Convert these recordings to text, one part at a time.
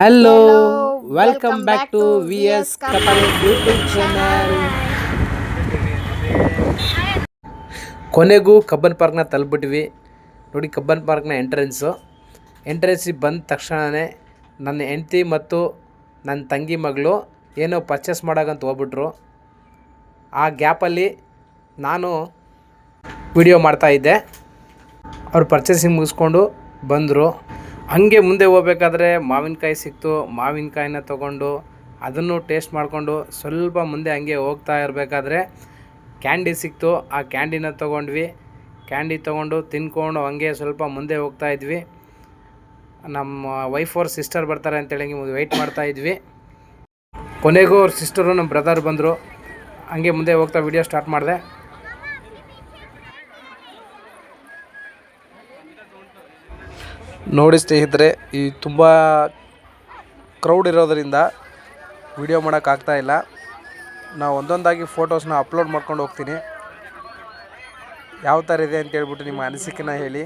Hello welcome back to V S couple YouTube channel ಕೊನೆಗೂ Cubbon ಪಾರ್ಕ್ನ ತಲುಪಿಬಿಟ್ವಿ ನೋಡಿ ಕಬ್ಬನ್ ಪಾರ್ಕ್ನ ಎಂಟ್ರೆನ್ಸು ಎಂಟ್ರೆನ್ಸಿಗೆ ಬಂದ ತಕ್ಷಣವೇ ನನ್ನ ಹೆಂಡತಿ ಮತ್ತು ನನ್ನ ತಂಗಿ ಮಗಳು ಏನೋ ಪರ್ಚೇಸ್ ಮಾಡೋಕ್ಕಂತ ಹೋಗ್ಬಿಟ್ರು. ಆ ಗ್ಯಾಪಲ್ಲಿ ನಾನು ವಿಡಿಯೋ ಮಾಡ್ತಾಯಿದ್ದೆ ಅವ್ರು ಪರ್ಚೇಸಿಂಗ್ ಮುಗಿಸ್ಕೊಂಡು ಬಂದರು. ಹಾಗೆ ಮುಂದೆ ಹೋಗ್ಬೇಕಾದ್ರೆ ಮಾವಿನಕಾಯಿ ಸಿಕ್ತು, ಮಾವಿನಕಾಯಿನ ತೊಗೊಂಡು ಅದನ್ನು ಟೇಸ್ಟ್ ಮಾಡಿಕೊಂಡು ಸ್ವಲ್ಪ ಮುಂದೆ ಹಂಗೆ ಹೋಗ್ತಾ ಇರಬೇಕಾದ್ರೆ ಕ್ಯಾಂಡಿ ಸಿಕ್ತು. ಆ ಕ್ಯಾಂಡಿನ ತೊಗೊಂಡ್ವಿ. ಕ್ಯಾಂಡಿ ತೊಗೊಂಡು ತಿನ್ಕೊಂಡು ಹಂಗೆ ಸ್ವಲ್ಪ ಮುಂದೆ ಹೋಗ್ತಾ ಇದ್ವಿ. ನಮ್ಮ ವೈಫ್ ಅವ್ರ ಸಿಸ್ಟರ್ ಬರ್ತಾರೆ ಅಂತೇಳಿ ಹಂಗೆ ವೆಯ್ಟ್ ಮಾಡ್ತಾ ಇದ್ವಿ. ಕೊನೆಗೂ ಅವ್ರ ಸಿಸ್ಟರು ನಮ್ಮ ಬ್ರದರ್ ಬಂದರು. ಹಂಗೆ ಮುಂದೆ ಹೋಗ್ತಾ ವಿಡಿಯೋ ಸ್ಟಾರ್ಟ್ ಮಾಡಿದೆ. ನೋಡಿ ಸ್ನೇಹಿತರೆ, ಈ ತುಂಬ ಕ್ರೌಡ್ ಇರೋದರಿಂದ ವಿಡಿಯೋ ಮಾಡೋಕ್ಕಾಗ್ತಾ ಇಲ್ಲ. ನಾವು ಒಂದೊಂದಾಗಿ ಫೋಟೋಸ್ನ ಅಪ್ಲೋಡ್ ಮಾಡ್ಕೊಂಡು ಹೋಗ್ತೀನಿ. ಯಾವ ಥರ ಇದೆ ಅಂತ ಹೇಳ್ಬಿಟ್ಟು ನಿಮ್ಮ ಅನಿಸಿಕೆನ ಹೇಳಿ.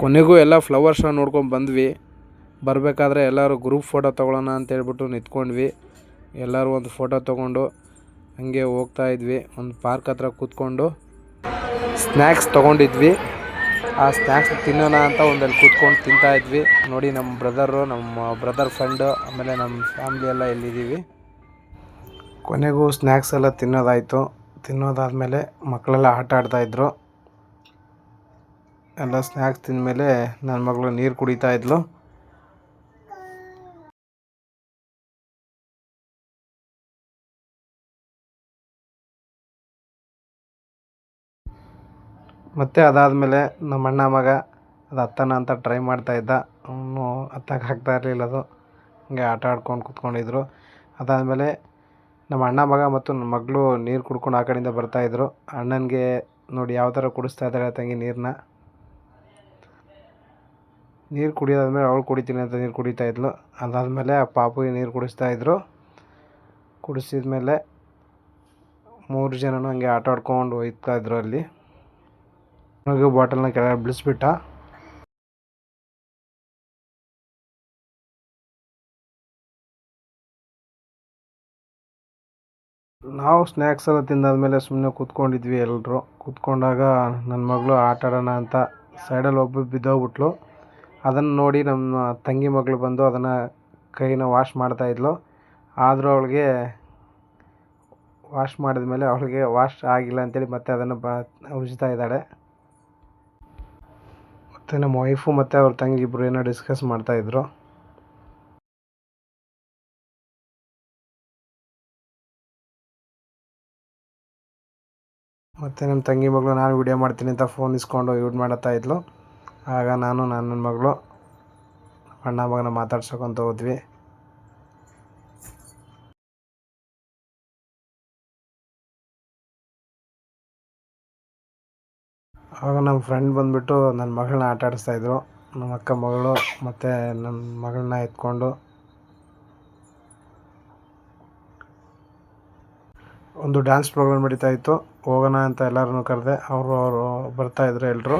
ಕೊನೆಗೂ ಎಲ್ಲ ಫ್ಲವರ್ಸ್ನ ನೋಡ್ಕೊಂಡು ಬಂದ್ವಿ. ಬರಬೇಕಾದ್ರೆ ಎಲ್ಲರೂ ಗ್ರೂಪ್ ಫೋಟೋ ತೊಗೊಳ್ಳೋಣ ಅಂತ ಹೇಳ್ಬಿಟ್ಟು ನಿಂತ್ಕೊಂಡ್ವಿ. ಎಲ್ಲರೂ ಒಂದು ಫೋಟೋ ತೊಗೊಂಡು ಹಂಗೆ ಹೋಗ್ತಾ ಇದ್ವಿ. ಒಂದು ಪಾರ್ಕ್ ಹತ್ರ ಕೂತ್ಕೊಂಡು ಸ್ನ್ಯಾಕ್ಸ್ ತೊಗೊಂಡಿದ್ವಿ. ಆ ಸ್ನ್ಯಾಕ್ಸ್ ತಿನ್ನೋಣ ಅಂತ ಒಂದಲ್ಲಿ ಕೂತ್ಕೊಂಡು ತಿಂತಾ ಇದ್ವಿ. ನೋಡಿ ನಮ್ಮ ಬ್ರದರು ನಮ್ಮ ಬ್ರದರ್ ಫ್ರೆಂಡು ಆಮೇಲೆ ನಮ್ಮ ಫ್ಯಾಮ್ಲಿ ಎಲ್ಲ ಎಲ್ಲಿದ್ದೀವಿ. ಕೊನೆಗೂ ಸ್ನ್ಯಾಕ್ಸ್ ಎಲ್ಲ ತಿನ್ನೋದಾಯಿತು. ತಿನ್ನೋದಾದಮೇಲೆ ಮಕ್ಕಳೆಲ್ಲ ಆಟ ಆಡ್ತಾಯಿದ್ರು ಎಲ್ಲ ಸ್ನ್ಯಾಕ್ಸ್ ತಿಂದಮೇಲೆ ನನ್ನ ಮಗಳು ನೀರು ಕುಡಿತಾ ಇದ್ಲು. ಮತ್ತು ಅದಾದಮೇಲೆ ನಮ್ಮ ಅಣ್ಣ ಮಗ ಅದು ಹತ್ತನ ಅಂತ ಟ್ರೈ ಮಾಡ್ತಾ ಇದ್ದ. ಅವನು ಹತ್ತಕ್ಕೆ ಹಾಕ್ತಾ ಇರಲಿಲ್ಲ ಅದು. ಹಂಗೆ ಆಟ ಆಡ್ಕೊಂಡು ಕೂತ್ಕೊಂಡಿದ್ರು. ಅದಾದಮೇಲೆ ನಮ್ಮ ಅಣ್ಣ ಮಗ ಮತ್ತು ನನ್ನ ಮಗಳು ನೀರು ಕುಡ್ಕೊಂಡು ಆ ಕಡೆಯಿಂದ ಬರ್ತಾಯಿದ್ರು ಅಣ್ಣನಿಗೆ ನೋಡಿ ಯಾವ ಥರ ಕುಡಿಸ್ತಾ ಇದ್ದಾಳೆ ತಂಗಿ ನೀರನ್ನ ನೀರು ಕುಡಿಯೋದಾದ್ಮೇಲೆ ಅವಳು ಕುಡಿತೀನಿ ಅಂತ ನೀರು ಕುಡಿತಾ ಇದ್ಲು. ಅದಾದಮೇಲೆ ಆ ಪಾಪುಗೆ ನೀರು ಕುಡಿಸ್ತಾ ಇದ್ದರು ಕುಡಿಸಿದ ಮೇಲೆ ಮೂರು ಜನನೂ ಹಂಗೆ ಆಟ ಆಡ್ಕೊಂಡು ಹೋಗ್ತಾ ಇದ್ರು ಅಲ್ಲಿ. ಬಾಟಲ್ನ ಕೆಳಗೆ ಬಿಡಿಸ್ಬಿಟ್ಟ. ನಾವು ಸ್ನ್ಯಾಕ್ಸ್ ಎಲ್ಲ ತಿಂದಾದ್ಮೇಲೆ ಸುಮ್ಮನೆ ಕೂತ್ಕೊಂಡಿದ್ವಿ ಎಲ್ಲರೂ ಕೂತ್ಕೊಂಡಾಗ ನನ್ನ ಮಗಳು ಆಟ ಆಡೋಣ ಅಂತ ಸೈಡಲ್ಲಿ ಒಬ್ಬಳು ಬಿದ್ದೋಗ್ಬಿಟ್ಲು. ಅದನ್ನು ನೋಡಿ ನಮ್ಮ ತಂಗಿ ಮಗಳು ಬಂದು ಅದನ್ನು ಕೈನ ವಾಶ್ ಮಾಡ್ತಾಯಿದ್ಲು ಆದರೂ ಅವಳಿಗೆ ವಾಶ್ ಮಾಡಿದ ಮೇಲೆ ಅವಳಿಗೆ ವಾಶ್ ಆಗಿಲ್ಲ ಅಂತೇಳಿ ಮತ್ತೆ ಅದನ್ನು ಬ, ಉಜ್ತಾ ಇದ್ದಾಳೆ. ಮತ್ತು ನಮ್ಮ ವೈಫು ಮತ್ತು ಅವ್ರ ತಂಗಿ ಇಬ್ಬರು ಏನೋ ಡಿಸ್ಕಸ್ ಮಾಡ್ತಾಯಿದ್ರು ಮತ್ತು ನಮ್ಮ ತಂಗಿ ಮಗಳು ನಾನು ವಿಡಿಯೋ ಮಾಡ್ತೀನಿ ಅಂತ ಫೋನ್ ಇಸ್ಕೊಂಡು ಯೂಸ್ ಮಾಡುತ್ತಾ ಇದ್ಲು. ಆಗ ನಾನು ನನ್ನ ಮಗಳು, ಅಣ್ಣ ಮಗನ ಮಾತಾಡ್ಸೋಕೊಂತ ಹೋದ್ವಿ. ಆವಾಗ ನಮ್ಮ ಫ್ರೆಂಡ್ ಬಂದುಬಿಟ್ಟು ನನ್ನ ಮಗಳನ್ನ ಆಟ ಆಡಿಸ್ತಾಯಿದ್ರು ನಮ್ಮ ಅಕ್ಕ ಮಗಳು ಮತ್ತು ನನ್ನ ಮಗಳನ್ನ ಎತ್ಕೊಂಡು ಒಂದು ಡ್ಯಾನ್ಸ್ ಪ್ರೋಗ್ರಾಮ್ ನಡೀತಾ ಇತ್ತು. ಹೋಗೋಣ ಅಂತ ಎಲ್ಲರನ್ನು ಕರೆದೆ. ಅವರು ಅವರು ಬರ್ತಾಯಿದ್ರು ಎಲ್ಲರೂ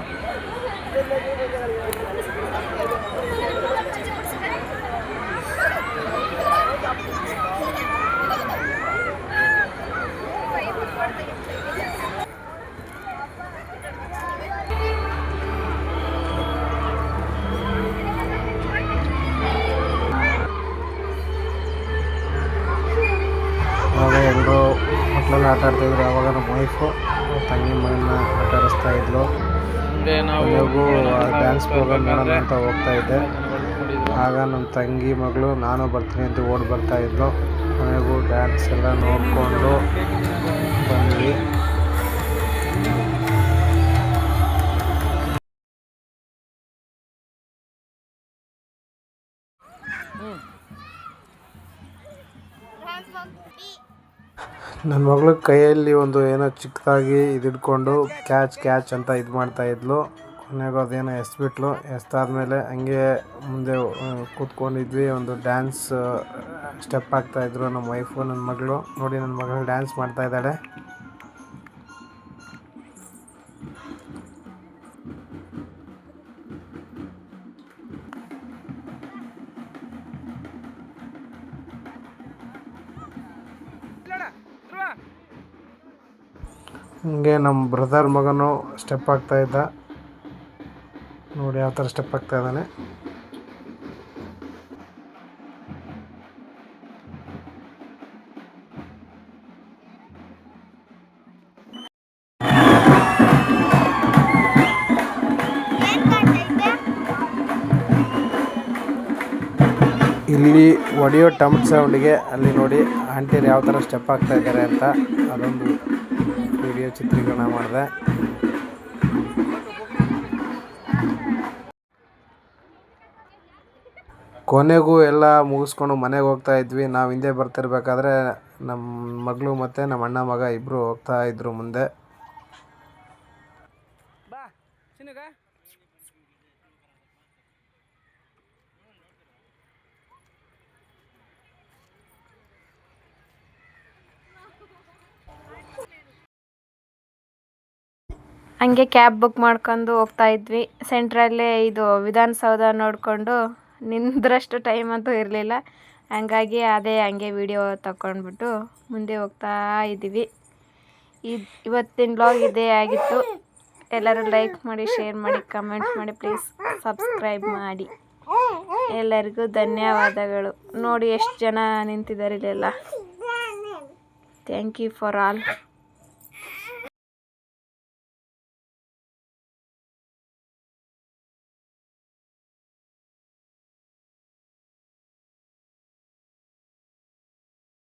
ಆಡ್ತಾಯಿದ್ರು ಆವಾಗ ನಮ್ಮ ವೈಫು ತಂಗಿ ಮಗನ ಆಟಾಡಿಸ್ತಾ ಇದ್ಲು. ಕೊನೆಗೂ ಡ್ಯಾನ್ಸ್ ಪ್ರೋಗ್ರಾಮ್ ನೋಡೋಣ ಅಂತ ಹೋಗ್ತಾ ಇದ್ದೆ. ಆಗ ನಮ್ಮ ತಂಗಿ ಮಗಳು ನಾನು ಬರ್ತೀನಿ ಅಂತ ಓಡಿ ಬರ್ತಾ ಇದ್ಲು. ಕೊನೆಗೂ ಡ್ಯಾನ್ಸ್ ಎಲ್ಲ ನೋಡಿಕೊಂಡು ಬಂದ್ವಿ. ನನ್ನ ಮಗಳು ಕೈಯಲ್ಲಿ ಒಂದು ಏನೋ ಚಿಕ್ಕದಾಗಿ ಇದಿಡ್ಕೊಂಡು ಕ್ಯಾಚ್ ಕ್ಯಾಚ್ ಅಂತ ಇದು ಮಾಡ್ತಾ ಇದ್ಲು. ಕೊನೆಗೂ ಅದೇನೋ ಎಸ್ಬಿಟ್ಲು. ಎಸ್ದಾದ್ಮೇಲೆ ಹಂಗೆ ಮುಂದೆ ಕೂತ್ಕೊಂಡಿದ್ವಿ. ಒಂದು ಡ್ಯಾನ್ಸ್ ಸ್ಟೆಪ್ ಹಾಕ್ತಾಯಿದ್ರು ನಮ್ಮ ವೈಫು ನನ್ನ ಮಗಳು. ನೋಡಿ ನನ್ನ ಮಗಳು ಡ್ಯಾನ್ಸ್ ಮಾಡ್ತಾ ಇದ್ದಾಳೆ. ಹಂಗೆ ನಮ್ಮ ಬ್ರದರ್ ಮಗನು ಸ್ಟೆಪ್ ಆಗ್ತಾ ಇದ್ದ. ನೋಡಿ ಯಾವ ಥರ ಸ್ಟೆಪ್ ಆಗ್ತಾ ಇದ್ದಾನೆ. ಇಲ್ಲಿ ಒಡೆಯೋ ಟಮ್ ಸೌಂಡ್ಗೆ ಅಲ್ಲಿ ನೋಡಿ ಆಂಟಿಯರು ಯಾವ ಥರ ಸ್ಟೆಪ್ ಆಗ್ತಾ ಇದ್ದಾರೆ ಅಂತ ಅದೊಂದು ವಿಡಿಯೋ ಚಿತ್ರೀಕರಣ ಮಾಡಿದೆ. ಕೊನೆಗೂ ಎಲ್ಲ ಮುಗಿಸ್ಕೊಂಡು ಮನೆಗೆ ಹೋಗ್ತಾ ಇದ್ವಿ. ನಾವು ಹಿಂದೆ ಬರ್ತಿರ್ಬೇಕಾದ್ರೆ ನಮ್ಮ ಮಗಳು ಮತ್ತು ನಮ್ಮ ಅಣ್ಣ ಮಗ ಇಬ್ಬರು ಹೋಗ್ತಾ ಇದ್ರು ಮುಂದೆ. ಹಂಗೆ ಕ್ಯಾಬ್ ಬುಕ್ ಮಾಡ್ಕೊಂಡು ಹೋಗ್ತಾ ಇದ್ವಿ. ಸೆಂಟ್ರಲ್ಲೇ ಇದು ವಿಧಾನಸೌಧ ನೋಡಿಕೊಂಡು ನಿಂದ್ರಷ್ಟು ಟೈಮ್ ಅಂತೂ ಇರಲಿಲ್ಲ. ಹಂಗಾಗಿ ಅದೇ ಹಂಗೆ ವಿಡಿಯೋ ತಗೊಂಡ್ಬಿಟ್ಟು ಮುಂದೆ ಹೋಗ್ತಾ ಇದ್ದೀವಿ. ಇದು ಇವತ್ತಿನ ಬ್ಲಾಗ್ ಇದೇ ಆಗಿತ್ತು. ಎಲ್ಲರೂ ಲೈಕ್ ಮಾಡಿ ಶೇರ್ ಮಾಡಿ ಕಮೆಂಟ್ ಮಾಡಿ ಪ್ಲೀಸ್ ಸಬ್ಸ್ಕ್ರೈಬ್ ಮಾಡಿ. ಎಲ್ಲರಿಗೂ ಧನ್ಯವಾದಗಳು. ನೋಡಿ ಎಷ್ಟು ಜನ ನಿಂತಿದ್ದಾರೆ ಇಲ್ಲೆಲ್ಲ. Thank you for all